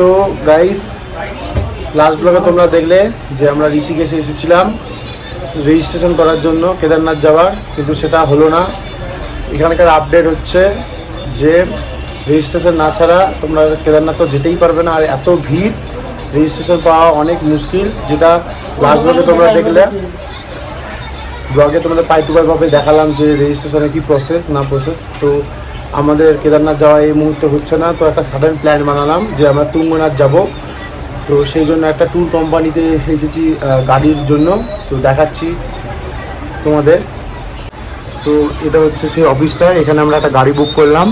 তো guys last ব্লগে তোমরা দেখলে যে আমরা ঋষিকেশে এসেছিলাম রেজিস্ট্রেশন করার জন্য কেদারনাথ যাওয়ার, কিন্তু সেটা হলো না। এখানকার আপডেট হচ্ছে যে রেজিস্ট্রেশন না ছাড়া তোমরা কেদারনাথ তো যেতেই পারবে না, আর এত ভিড় রেজিস্ট্রেশন পাওয়া অনেক মুশকিল, যেটা লাস্ট ব্লগে তোমরা দেখলে। ব্লগে তোমাদের পাই টু দেখালাম যে রেজিস্ট্রেশনের কী প্রসেস না প্রসেস তো আমাদের কেদারনাথ যাওয়া এই মুহূর্তে হচ্ছে না, তো একটা সাডেন প্ল্যান বানালাম যে আমরা তুঙ্গনাথ যাব। তো সেই জন্য একটা ট্যুর কোম্পানিতে এসেছি গাড়ির জন্য। তো দেখাচ্ছি তোমাদের। তো এটা হচ্ছে সেই অফিসটা এখানে আমরা একটা গাড়ি বুক করলাম।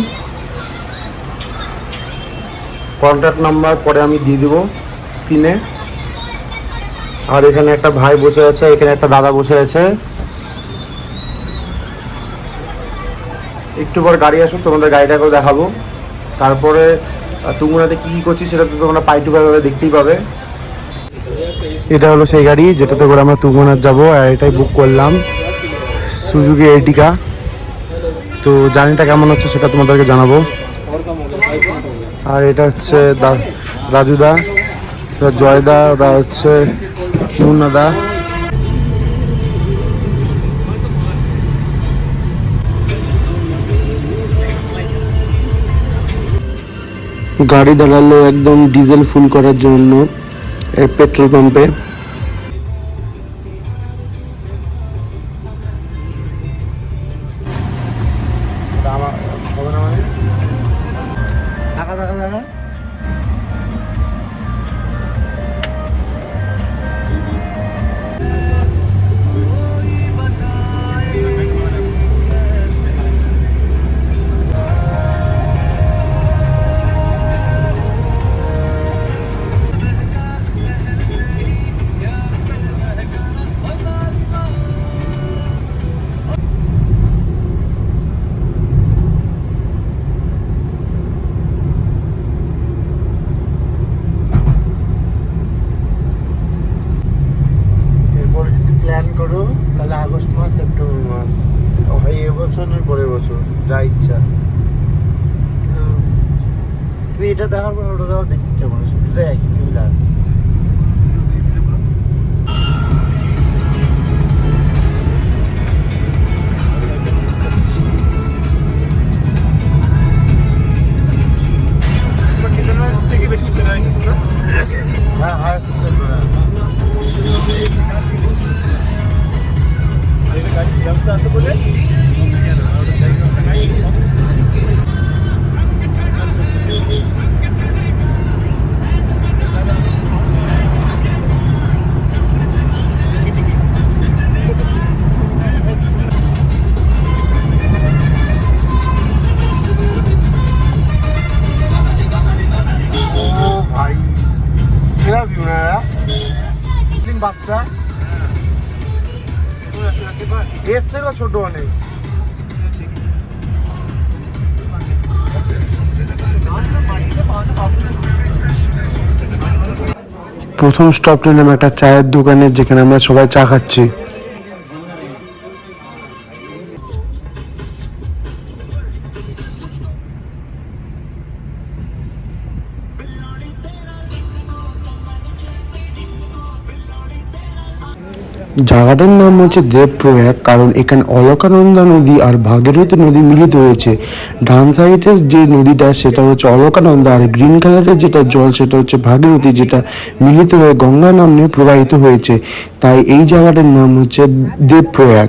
কন্ট্যাক্ট নাম্বার পরে আমি দিয়ে দেবো স্ক্রিনে আর এখানে একটা ভাই বসে আছে, এখানে একটা দাদা বসে আছে। একটু পর গাড়ি আসুক, তোমাদের গাড়িটাকেও দেখাবো। তারপরে তুমুনাতে কী কী করছি সেটা তো তোমরা পাই টু পাইভাবে দেখতেই পাবে। এটা হলো সেই গাড়ি, যেটাতে করে আমরা তুঙ্গনাথ যাব, আর এটাই বুক করলাম। Suzuki Ertiga. তো জার্নিটা কেমন হচ্ছে সেটা তোমাদেরকে জানাব। আর এটা হচ্ছে রাজুদা জয়দা ওরা হচ্ছে মুন্নাদা। গাড়ি দাঁড়াল একদম ডিজেল ফুল করার জন্য এই পেট্রোল পাম্পে টাকা টাকা ও ভাই পরের বছর, যা ইচ্ছা। কিন্তু- কিন্তু এটা দেখার পর ওটা দেওয়ার দেখতে ইচ্ছা করে একই সিমিলার বাচ্চা। এর থেকেও ছোট অনেক। প্রথম স্টপ নিলাম একটা চায়ের দোকানে, যেখানে আমরা সবাই চা খাচ্ছি। জায়গাটার নাম হচ্ছে দেবপ্রয়াগ, কারণ এখানে অলকানন্দা নদী আর ভাগীরথী নদী মিলিত হয়েছে। ডান সাইডের যে নদীটা, সেটা হচ্ছে অলকানন্দা, আর গ্রিন কালারের যেটা জল, সেটা হচ্ছে ভাগীরথী, যেটা মিলিত হয়ে গঙ্গা নামে প্রবাহিত হয়েছে। তাই এই জায়গাটার নাম হচ্ছে দেবপ্রয়াগ।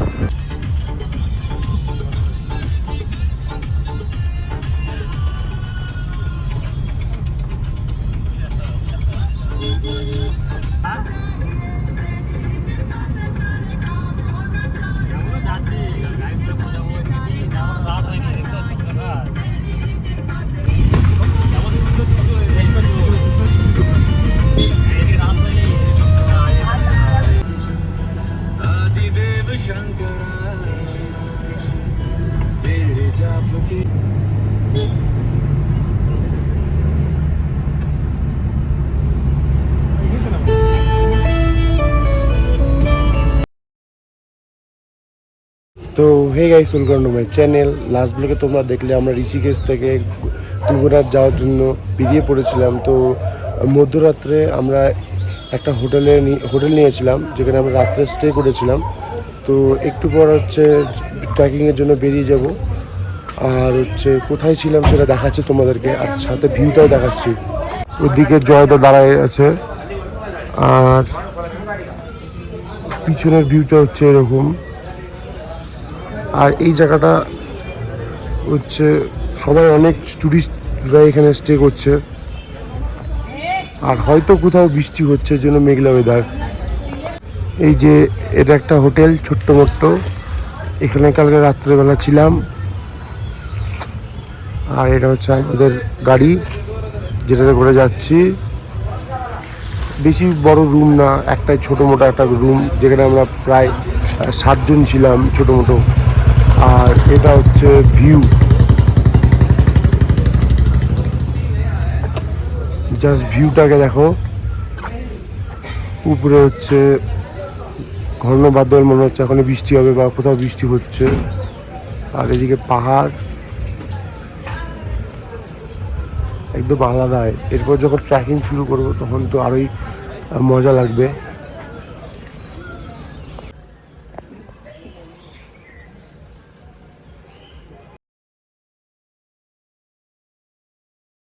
তো hey guys welcome to my channel last ব্লগে তোমরা দেখলে আমরা ঋষিকেশ থেকে তুঙ্গনাথ যাওয়ার জন্য বেরিয়ে পড়েছিলাম। তো, মধ্যরাত্রে আমরা একটা হোটেলে হোটেল নিয়েছিলাম, যেখানে আমরা রাত্রে স্টে করেছিলাম। তো, একটু পর হচ্ছে ট্রেকিংয়ের জন্য বেরিয়ে যাব। আর হচ্ছে, কোথায় ছিলাম সেটা দেখাচ্ছি তোমাদেরকে, আর সাথে ভিউটাও দেখাচ্ছি। ওদিকে জয়দা দাঁড়ায় আছে। আর পিছনের ভিউটা হচ্ছে এরকম। আর এই জায়গাটা হচ্ছে সবাই অনেক টুরিস্টরা এখানে স্টে করছে। আর হয়তো কোথাও বৃষ্টি হচ্ছে জন্য মেঘলা ওয়েদার এই যে, এটা একটা হোটেল, ছোট্ট মোট্ট। এখানে কালকে রাত্রেবেলা ছিলাম। আর এটা হচ্ছে আমাদের গাড়ি, যেটাতে করে যাচ্ছি। বেশি বড় রুম না, একটাই ছোটো মোটো একটা রুম যেখানে আমরা প্রায় সাতজন ছিলাম ছোটো মোটো। আর এটা হচ্ছে ভিউ জাস্ট ভিউটাকে দেখো। উপরে হচ্ছে ঘন বাদল মনে হচ্ছে এখন বৃষ্টি হবে বা কোথাও বৃষ্টি হচ্ছে। আর এদিকে পাহাড়। একদম আলাদা। এরপর যখন ট্রেকিং শুরু করব, তখন তো আরোই মজা লাগবে।